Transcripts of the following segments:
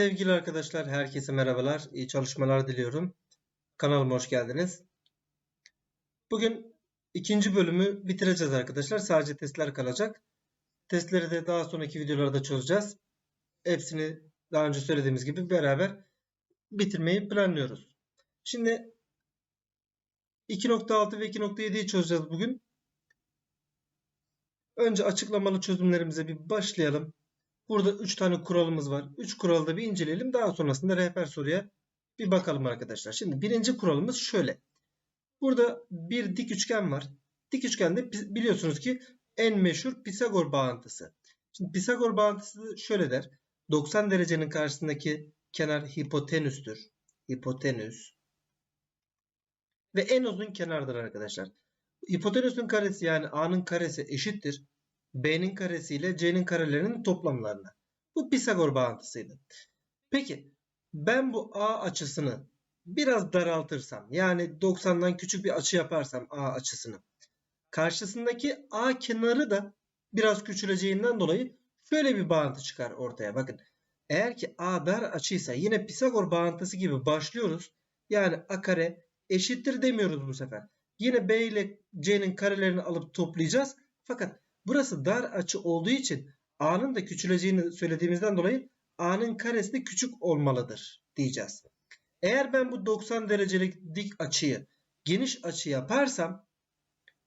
Sevgili arkadaşlar, herkese merhabalar. İyi çalışmalar diliyorum. Kanalıma hoş geldiniz. Bugün ikinci bölümü bitireceğiz arkadaşlar. Sadece testler kalacak. Testleri de daha sonraki videolarda çözeceğiz. Hepsini daha önce söylediğimiz gibi beraber bitirmeyi planlıyoruz. Şimdi 2.6 ve 2.7'yi çözeceğiz bugün. Önce açıklamalı çözümlerimize bir başlayalım. Burada 3 tane kuralımız var. 3 kuralı da bir inceleyelim. Daha sonrasında rehber soruya bir bakalım arkadaşlar. Şimdi birinci kuralımız şöyle. Burada bir dik üçgen var. Dik üçgende biliyorsunuz ki en meşhur Pisagor bağıntısı. Şimdi Pisagor bağıntısı şöyle der. 90 derecenin karşısındaki kenar hipotenüstür. Hipotenüs. Ve en uzun kenardır arkadaşlar. Hipotenüsün karesi yani A'nın karesi eşittir. B'nin karesi ile C'nin karelerinin toplamlarına. Bu Pisagor bağıntısıydı. Peki ben bu A açısını biraz daraltırsam yani 90'dan küçük bir açı yaparsam A açısını karşısındaki A kenarı da biraz küçüleceğinden dolayı şöyle bir bağıntı çıkar ortaya. Bakın eğer ki A dar açıysa yine Pisagor bağıntısı gibi başlıyoruz. Yani A kare eşittir demiyoruz bu sefer. Yine B ile C'nin karelerini alıp toplayacağız. Fakat Burası dar açı olduğu için A'nın da küçüleceğini söylediğimizden dolayı A'nın karesi de küçük olmalıdır diyeceğiz. Eğer ben bu 90 derecelik dik açıyı geniş açı yaparsam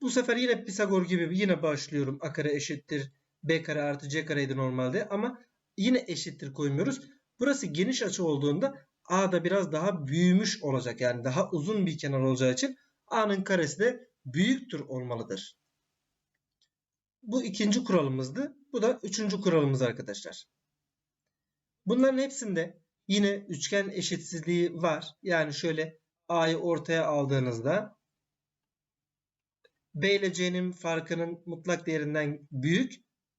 bu sefer yine Pisagor gibi yine başlıyorum. A kare eşittir B kare artı C kareydi normalde ama yine eşittir koymuyoruz. Burası geniş açı olduğunda A da biraz daha büyümüş olacak. Yani daha uzun bir kenar olacağı için A'nın karesi de büyüktür olmalıdır. Bu ikinci kuralımızdı. Bu da üçüncü kuralımız arkadaşlar. Bunların hepsinde yine üçgen eşitsizliği var. Yani şöyle A'yı ortaya aldığınızda B ile C'nin farkının mutlak değerinden büyük,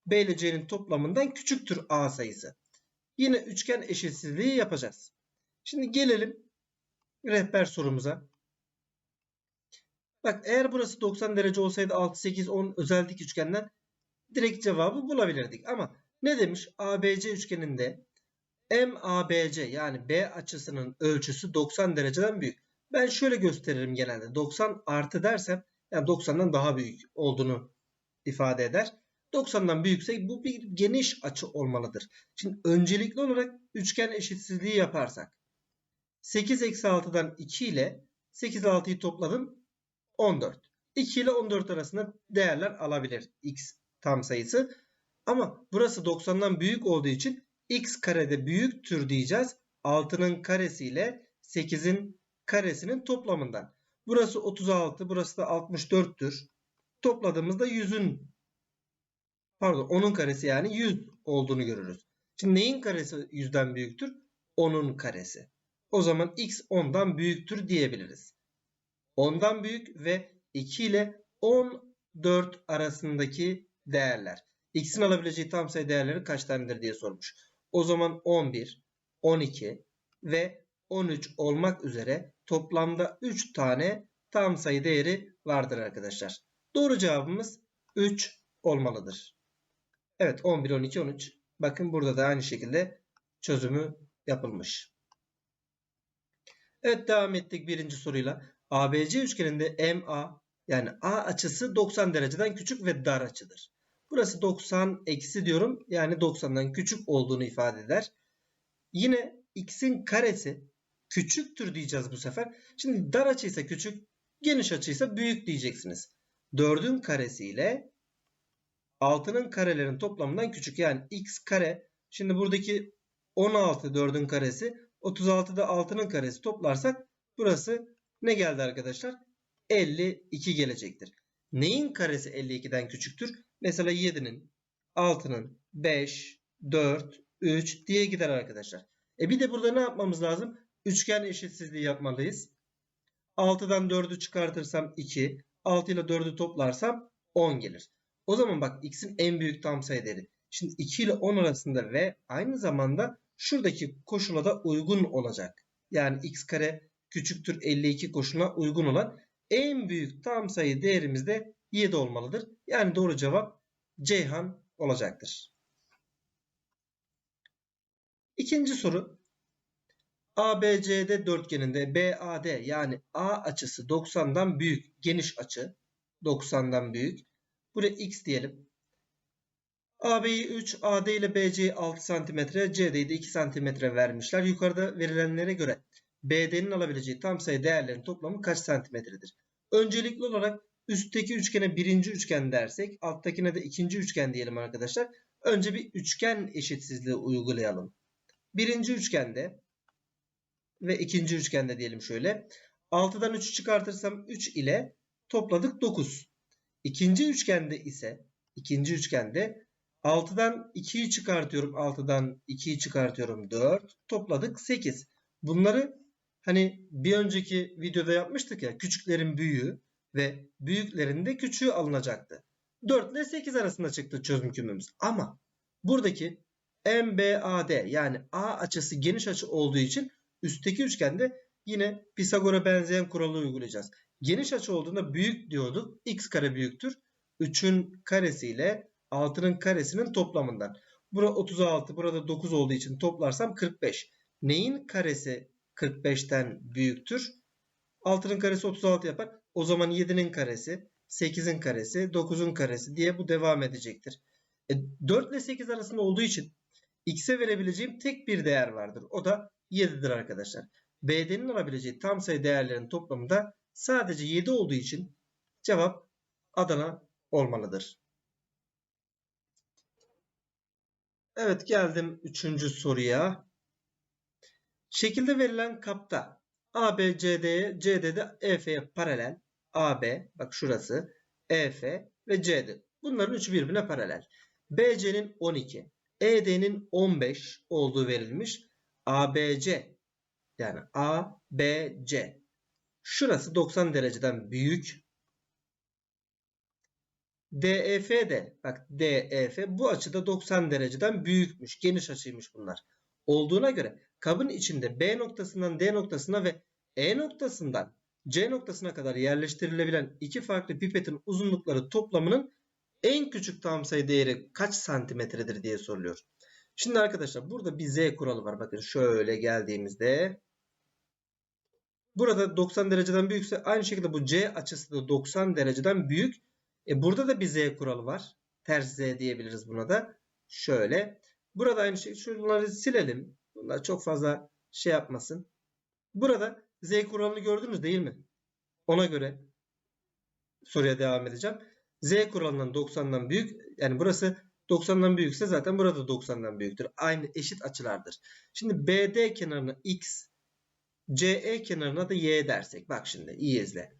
B ile C'nin toplamından küçüktür A sayısı. Yine üçgen eşitsizliği yapacağız. Şimdi gelelim rehber sorumuza. Bak eğer burası 90 derece olsaydı 6, 8, 10 özel dik üçgenden direkt cevabı bulabilirdik. Ama ne demiş? ABC üçgeninde MABC yani B açısının ölçüsü 90 dereceden büyük. Ben şöyle gösteririm genelde. 90 artı dersem yani 90'dan daha büyük olduğunu ifade eder. 90'dan büyükse bu bir geniş açı olmalıdır. Şimdi öncelikli olarak üçgen eşitsizliği yaparsak 8 eksi 6'dan 2 ile 8 6'yı topladım 14. 2 ile 14 arasında değerler alabilir x tam sayısı. Ama burası 90'dan büyük olduğu için x karede büyüktür diyeceğiz. 6'nın karesi ile 8'in karesinin toplamından. Burası 36, burası da 64'tür. Topladığımızda 100'ün pardon 10'un karesi yani 100 olduğunu görürüz. Şimdi neyin karesi 100'den büyüktür? 10'un karesi. O zaman x 10'dan büyüktür diyebiliriz. 10'dan büyük ve 2 ile 14 arasındaki değerler. X'in alabileceği tam sayı değerleri kaç tanedir diye sormuş. O zaman 11, 12 ve 13 olmak üzere toplamda 3 tane tam sayı değeri vardır arkadaşlar. Doğru cevabımız 3 olmalıdır. Evet 11, 12, 13. Bakın burada da aynı şekilde çözümü yapılmış. Evet devam ettik birinci soruyla. ABC üçgeninde MA yani A açısı 90 dereceden küçük ve dar açıdır. Burası 90 eksi diyorum. Yani 90'dan küçük olduğunu ifade eder. Yine x'in karesi küçüktür diyeceğiz bu sefer. Şimdi dar açıysa küçük, geniş açıysa büyük diyeceksiniz. 4'ün karesi ile 6'nın karelerin toplamından küçük. Yani x kare. Şimdi buradaki 16 4'ün karesi. 36'da 6'nın karesi toplarsak burası ne geldi arkadaşlar? 52 gelecektir. Neyin karesi 52'den küçüktür? Mesela 7'nin, 6'nın, 5, 4, 3 diye gider arkadaşlar. E bir de burada ne yapmamız lazım? Üçgen eşitsizliği yapmalıyız. 6'dan 4'ü çıkartırsam 2, 6 ile 4'ü toplarsam 10 gelir. O zaman bak x'in en büyük tam sayı değeri. Şimdi 2 ile 10 arasında ve aynı zamanda şuradaki koşula da uygun olacak. Yani x kare küçüktür 52 koşuluna uygun olan en büyük tam sayı değerimiz de 7 olmalıdır. Yani doğru cevap Ceyhan olacaktır. İkinci soru. ABCD dörtgeninde BAD yani A açısı 90'dan büyük. Geniş açı 90'dan büyük. Buraya X diyelim. AB'yi 3, AD ile BC'yi 6 cm, CD'yi de 2 cm vermişler. Yukarıda verilenlere göre BD'nin alabileceği tam sayı değerlerin toplamı kaç santimetredir? Öncelikli olarak üstteki üçgene birinci üçgen dersek alttakine de ikinci üçgen diyelim arkadaşlar. Önce bir üçgen eşitsizliği uygulayalım. Birinci üçgende ve ikinci üçgende diyelim şöyle. 6'dan 3'ü çıkartırsam 3 ile topladık 9. İkinci üçgende ise ikinci üçgende 6'dan 2'yi çıkartıyorum. 6'dan 2'yi çıkartıyorum 4. Topladık 8. Bunları hani bir önceki videoda yapmıştık ya küçüklerin büyüğü ve büyüklerin de küçüğü alınacaktı. 4 ile 8 arasında çıktı çözüm kümemiz. Ama buradaki MBAD yani A açısı geniş açı olduğu için üstteki üçgende yine Pisagor'a benzeyen kuralı uygulayacağız. Geniş açı olduğunda büyük diyorduk. X kare büyüktür. 3'ün karesi ile 6'nın karesinin toplamından. Burada 36, burada 9 olduğu için toplarsam 45. Neyin karesi 45'ten büyüktür? 6'nın karesi 36 yapar. O zaman 7'nin karesi, 8'in karesi, 9'un karesi diye bu devam edecektir. E, 4 ile 8 arasında olduğu için x'e verebileceğim tek bir değer vardır. O da 7'dir arkadaşlar. BD'nin alabileceği tam sayı değerlerin toplamı da sadece 7 olduğu için cevap Adana olmalıdır. Evet geldim 3. soruya. Şekilde verilen kapta AB CD'de EF'ye paralel AB bak şurası EF ve CD. Bunların üçü birbirine paralel. BC'nin 12, ED'nin 15 olduğu verilmiş. ABC yani ABC şurası 90 dereceden büyük. DEF de bak DEF bu açıda 90 dereceden büyükmüş. Geniş açıymış bunlar. Olduğuna göre kabın içinde B noktasından D noktasına ve E noktasından C noktasına kadar yerleştirilebilen iki farklı pipetin uzunlukları toplamının en küçük tam sayı değeri kaç santimetredir diye soruluyor. Şimdi arkadaşlar burada bir Z kuralı var. Bakın şöyle geldiğimizde burada 90 dereceden büyükse aynı şekilde bu C açısı da 90 dereceden büyük. E burada da bir Z kuralı var. Ters Z diyebiliriz buna da. Şöyle. Burada aynı şey. Şunları silelim. Bunlar çok fazla şey yapmasın. Burada Z kuralını gördünüz değil mi? Ona göre soruya devam edeceğim. Z kuralından 90'dan büyük. Yani burası 90'dan büyükse zaten burada 90'dan büyüktür. Aynı eşit açılardır. Şimdi BD kenarına X, CE kenarına da Y dersek. Bak şimdi iyi izle.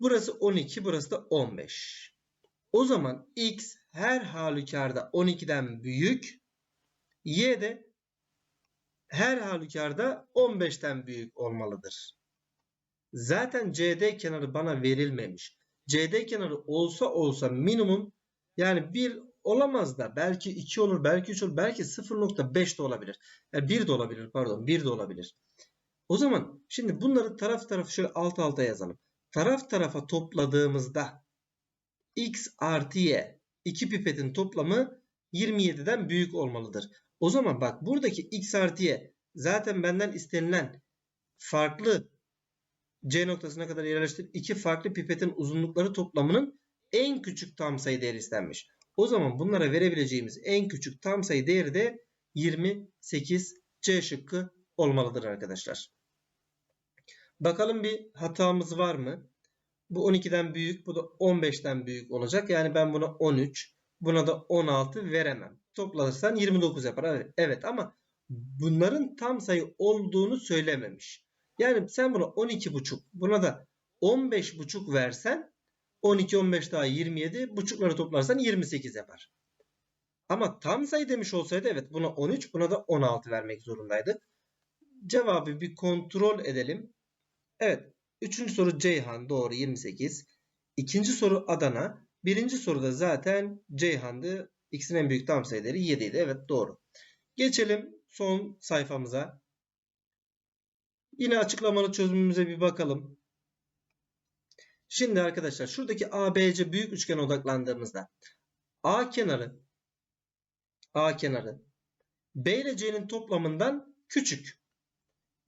Burası 12, burası da 15. O zaman X her halükarda 12'den büyük. Y de her halükarda 15'ten büyük olmalıdır. Zaten CD kenarı bana verilmemiş. CD kenarı olsa olsa minimum yani 1 olamaz da belki 2 olur, belki 3 olur, belki 0.5 de olabilir. Yani 1 de olabilir pardon 1 de olabilir. O zaman şimdi bunları taraf tarafı şöyle alt alta yazalım. Taraf tarafa topladığımızda x artı y iki pipetin toplamı 27'den büyük olmalıdır. O zaman bak buradaki x artı y zaten benden istenilen farklı C noktasına kadar yerleştir iki farklı pipetin uzunlukları toplamının en küçük tam sayı değeri istenmiş. O zaman bunlara verebileceğimiz en küçük tam sayı değeri de 28 C şıkkı olmalıdır arkadaşlar. Bakalım bir hatamız var mı? Bu 12'den büyük, bu da 15'ten büyük olacak. Yani ben buna 13, buna da 16 veremem. Toplanırsan 29 yapar. Evet ama bunların tam sayı olduğunu söylememiş. Yani sen buna 12,5, buna da 15,5 versen 12, 15 daha 27. Buçukları toplarsan 28 yapar. Ama tam sayı demiş olsaydı evet buna 13 buna da 16 vermek zorundaydık. Cevabı bir kontrol edelim. Evet. Üçüncü soru Ceyhan doğru 28. İkinci soru Adana. Birinci soruda zaten Ceyhan'dı. X'in en büyük tam sayıları 7 idi. Evet doğru. Geçelim son sayfamıza. Yine açıklamalı çözümümüze bir bakalım. Şimdi arkadaşlar şuradaki ABC büyük üçgene odaklandığımızda A kenarı A kenarı B ile C'nin toplamından küçük.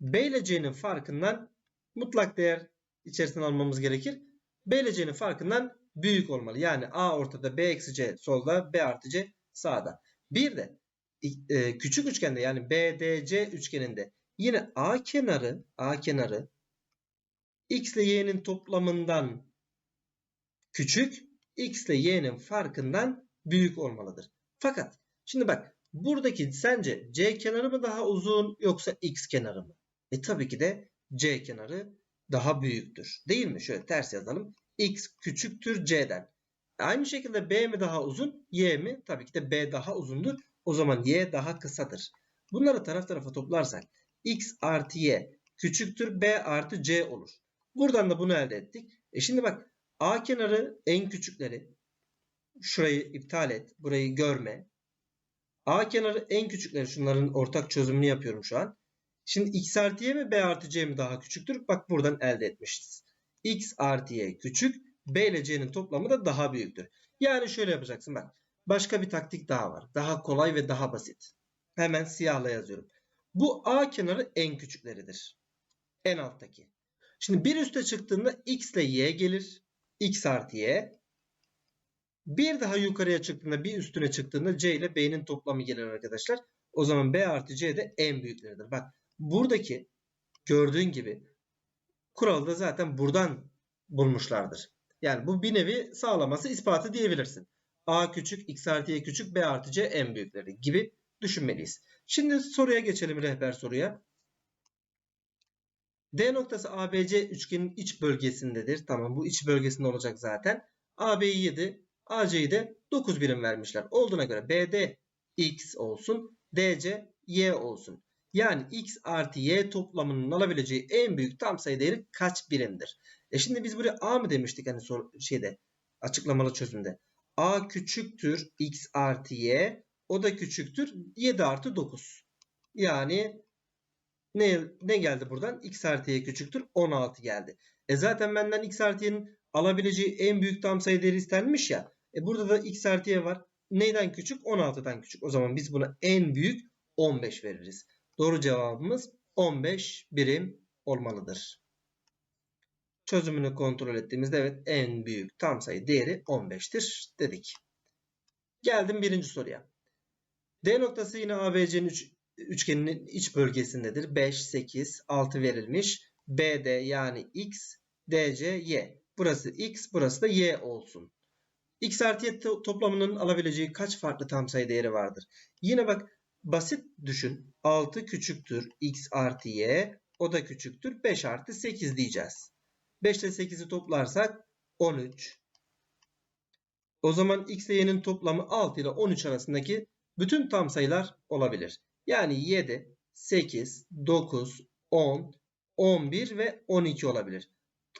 B ile C'nin farkından mutlak değer içerisine almamız gerekir. B ile C'nin farkından büyük olmalı. Yani A ortada, B eksi C solda, B artı C sağda. Bir de e, küçük üçgende yani BDC üçgeninde yine A kenarı A kenarı X ile Y'nin toplamından küçük, X ile Y'nin farkından büyük olmalıdır. Fakat şimdi bak buradaki sence C kenarı mı daha uzun yoksa X kenarı mı? E tabii ki de C kenarı daha büyüktür. Değil mi? Şöyle ters yazalım. X küçüktür C'den. Aynı şekilde B mi daha uzun? Y mi? Tabii ki de B daha uzundur. O zaman Y daha kısadır. Bunları taraf tarafa toplarsak X artı Y küçüktür B artı C olur. Buradan da bunu elde ettik. E şimdi bak A kenarı en küçükleri. Şurayı iptal et. Burayı görme. A kenarı en küçükleri. Şunların ortak çözümünü yapıyorum şu an. Şimdi x artı y mi b artı c mi daha küçüktür? Bak buradan elde etmişiz. X artı y küçük. b ile c'nin toplamı da daha büyüktür. Yani şöyle yapacaksın bak. Başka bir taktik daha var. Daha kolay ve daha basit. Hemen siyahla yazıyorum. Bu a kenarı en küçükleridir. En alttaki. Şimdi bir üste çıktığında x ile y gelir. x artı y. Bir daha yukarıya çıktığında bir üstüne çıktığında c ile b'nin toplamı gelir arkadaşlar. O zaman b artı c de en büyükleridir. Bak buradaki gördüğün gibi kuralı da zaten buradan bulmuşlardır. Yani bu bir nevi sağlaması ispatı diyebilirsin. A küçük, X artı Y küçük, B artı C en büyükleri gibi düşünmeliyiz. Şimdi soruya geçelim rehber soruya. D noktası ABC üçgenin iç bölgesindedir. Tamam bu iç bölgesinde olacak zaten. AB'yi 7, AC'yi de 9 birim vermişler. Olduğuna göre BD X olsun, DC Y olsun. Yani x artı y toplamının alabileceği en büyük tam sayı değeri kaç birimdir? E şimdi biz buraya a mı demiştik hani sor, şeyde açıklamalı çözümde. a küçüktür x artı y o da küçüktür 7 artı 9. Yani ne, ne geldi buradan? x artı y küçüktür 16 geldi. E zaten benden x artı y'nin alabileceği en büyük tam sayı değeri istenmiş ya. E burada da x artı y var. Neyden küçük? 16'dan küçük. O zaman biz buna en büyük 15 veririz. Doğru cevabımız 15 birim olmalıdır. Çözümünü kontrol ettiğimizde evet en büyük tam sayı değeri 15'tir dedik. Geldim birinci soruya. D noktası yine ABC'nin üç, üçgeninin iç bölgesindedir. 5, 8, 6 verilmiş. BD yani X, DC, Y. Burası X, burası da Y olsun. X artı Y toplamının alabileceği kaç farklı tam sayı değeri vardır? Yine bak Basit düşün. 6 küçüktür x artı y. O da küçüktür. 5 artı 8 diyeceğiz. 5 ile 8'i toplarsak 13. O zaman x ile y'nin toplamı 6 ile 13 arasındaki bütün tam sayılar olabilir. Yani 7, 8, 9, 10, 11 ve 12 olabilir.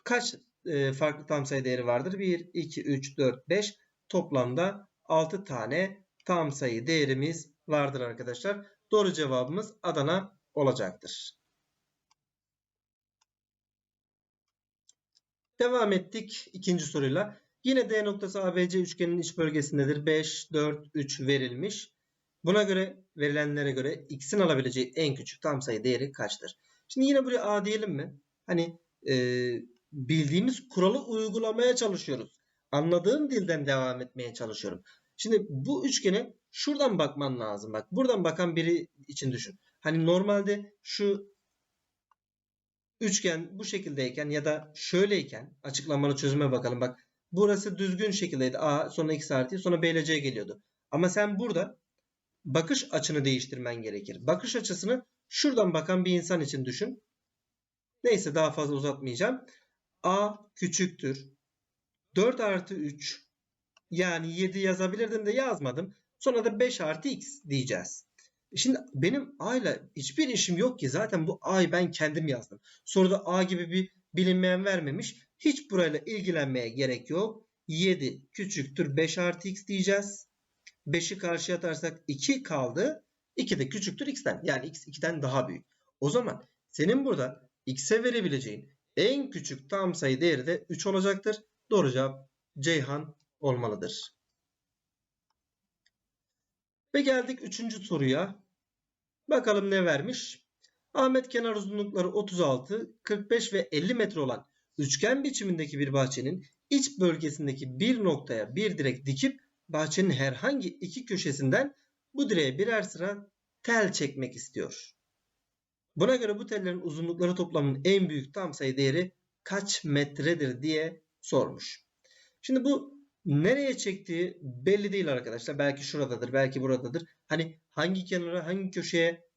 Kaç e, farklı tam sayı değeri vardır? 1, 2, 3, 4, 5. Toplamda 6 tane tam sayı değerimiz vardır arkadaşlar. Doğru cevabımız Adana olacaktır. Devam ettik ikinci soruyla. Yine D noktası ABC üçgeninin iç bölgesindedir. 5, 4, 3 verilmiş. Buna göre verilenlere göre x'in alabileceği en küçük tam sayı değeri kaçtır? Şimdi yine buraya a diyelim mi? Hani e, bildiğimiz kuralı uygulamaya çalışıyoruz. Anladığım dilden devam etmeye çalışıyorum. Şimdi bu üçgene şuradan bakman lazım. Bak buradan bakan biri için düşün. Hani normalde şu üçgen bu şekildeyken ya da şöyleyken açıklamalı çözüme bakalım. Bak burası düzgün şekildeydi. A sonra x artı sonra B ile C geliyordu. Ama sen burada bakış açını değiştirmen gerekir. Bakış açısını şuradan bakan bir insan için düşün. Neyse daha fazla uzatmayacağım. A küçüktür. 4 artı 3 yani 7 yazabilirdim de yazmadım. Sonra da 5 artı x diyeceğiz. Şimdi benim a ile hiçbir işim yok ki. Zaten bu a'yı ben kendim yazdım. Soruda a gibi bir bilinmeyen vermemiş. Hiç burayla ilgilenmeye gerek yok. 7 küçüktür 5 artı x diyeceğiz. 5'i karşıya atarsak 2 kaldı. 2 de küçüktür x'ten. Yani x 2'den daha büyük. O zaman senin burada x'e verebileceğin en küçük tam sayı değeri de 3 olacaktır. Doğru cevap Ceyhan olmalıdır. Ve geldik üçüncü soruya. Bakalım ne vermiş? Ahmet kenar uzunlukları 36, 45 ve 50 metre olan üçgen biçimindeki bir bahçenin iç bölgesindeki bir noktaya bir direk dikip bahçenin herhangi iki köşesinden bu direğe birer sıra tel çekmek istiyor. Buna göre bu tellerin uzunlukları toplamının en büyük tam sayı değeri kaç metredir diye sormuş. Şimdi bu nereye çektiği belli değil arkadaşlar. Belki şuradadır, belki buradadır. Hani hangi kenara, hangi köşeye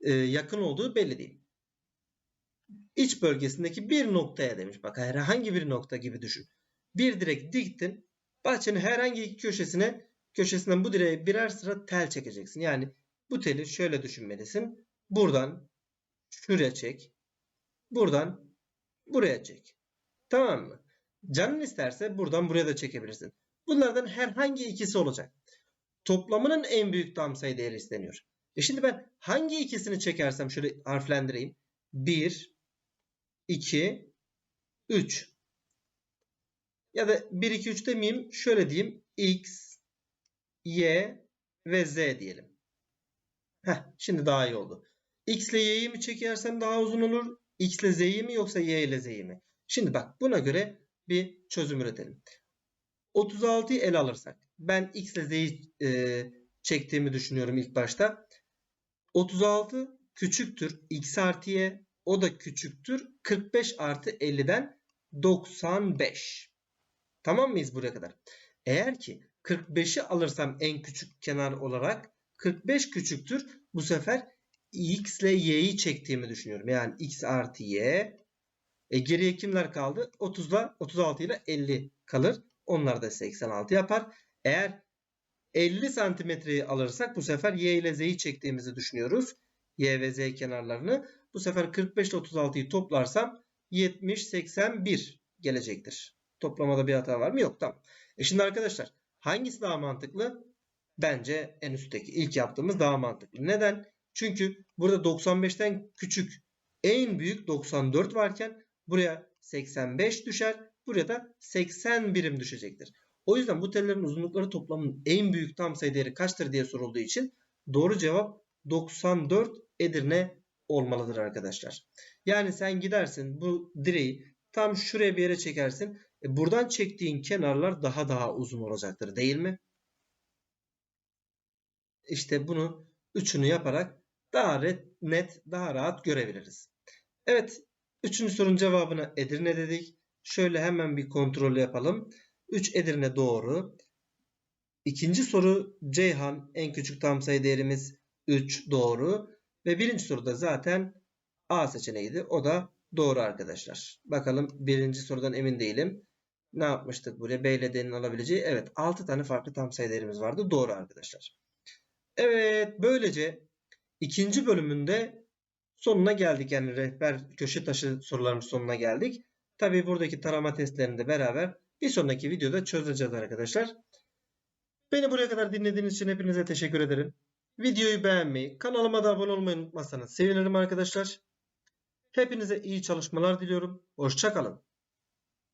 e, yakın olduğu belli değil. İç bölgesindeki bir noktaya demiş. Bak herhangi bir nokta gibi düşün. Bir direk diktin. Bahçenin herhangi iki köşesine köşesinden bu direğe birer sıra tel çekeceksin. Yani bu teli şöyle düşünmelisin. Buradan şuraya çek. Buradan buraya çek. Tamam mı? Canın isterse buradan buraya da çekebilirsin. Bunlardan herhangi ikisi olacak. Toplamının en büyük tam sayı değeri isteniyor. E şimdi ben hangi ikisini çekersem şöyle harflendireyim. 1, 2, 3. Ya da 1, 2, 3 demeyeyim. Şöyle diyeyim. X, Y ve Z diyelim. Heh, şimdi daha iyi oldu. X ile Y'yi mi çekersem daha uzun olur? X ile Z'yi mi yoksa Y ile Z'yi mi? Şimdi bak buna göre bir çözüm üretelim. 36'yı ele alırsak. Ben X ile Z'yi e, çektiğimi düşünüyorum ilk başta. 36 küçüktür X artı Y. O da küçüktür 45 artı 50'den 95. Tamam mıyız buraya kadar? Eğer ki 45'i alırsam en küçük kenar olarak 45 küçüktür. Bu sefer x ile y'yi çektiğimi düşünüyorum. Yani x artı y. E geriye kimler kaldı? 30 ile 36 ile 50 kalır. Onlar da 86 yapar. Eğer 50 santimetreyi alırsak bu sefer y ile z'yi çektiğimizi düşünüyoruz. Y ve z kenarlarını. Bu sefer 45 ile 36'yı toplarsam 70, 81 gelecektir. Toplamada bir hata var mı? Yok. Tamam. E şimdi arkadaşlar hangisi daha mantıklı? Bence en üstteki ilk yaptığımız daha mantıklı. Neden? Çünkü burada 95'ten küçük en büyük 94 varken buraya 85 düşer. Buraya da 80 birim düşecektir. O yüzden bu tellerin uzunlukları toplamının en büyük tam sayı değeri kaçtır diye sorulduğu için doğru cevap 94 Edirne olmalıdır arkadaşlar. Yani sen gidersin bu direği tam şuraya bir yere çekersin. E buradan çektiğin kenarlar daha daha uzun olacaktır değil mi? İşte bunu üçünü yaparak daha net, daha rahat görebiliriz. Evet, üçüncü sorunun cevabını Edirne dedik. Şöyle hemen bir kontrol yapalım. 3 Edirne doğru. İkinci soru Ceyhan en küçük tam sayı değerimiz 3 doğru. Ve birinci soruda zaten A seçeneğiydi. O da doğru arkadaşlar. Bakalım birinci sorudan emin değilim. Ne yapmıştık buraya? B ile D'nin alabileceği. Evet 6 tane farklı tam sayı değerimiz vardı. Doğru arkadaşlar. Evet böylece ikinci bölümünde sonuna geldik. Yani rehber köşe taşı sorularımız sonuna geldik. Tabi buradaki tarama testlerini de beraber bir sonraki videoda çözeceğiz arkadaşlar. Beni buraya kadar dinlediğiniz için hepinize teşekkür ederim. Videoyu beğenmeyi, kanalıma da abone olmayı unutmazsanız sevinirim arkadaşlar. Hepinize iyi çalışmalar diliyorum. Hoşçakalın.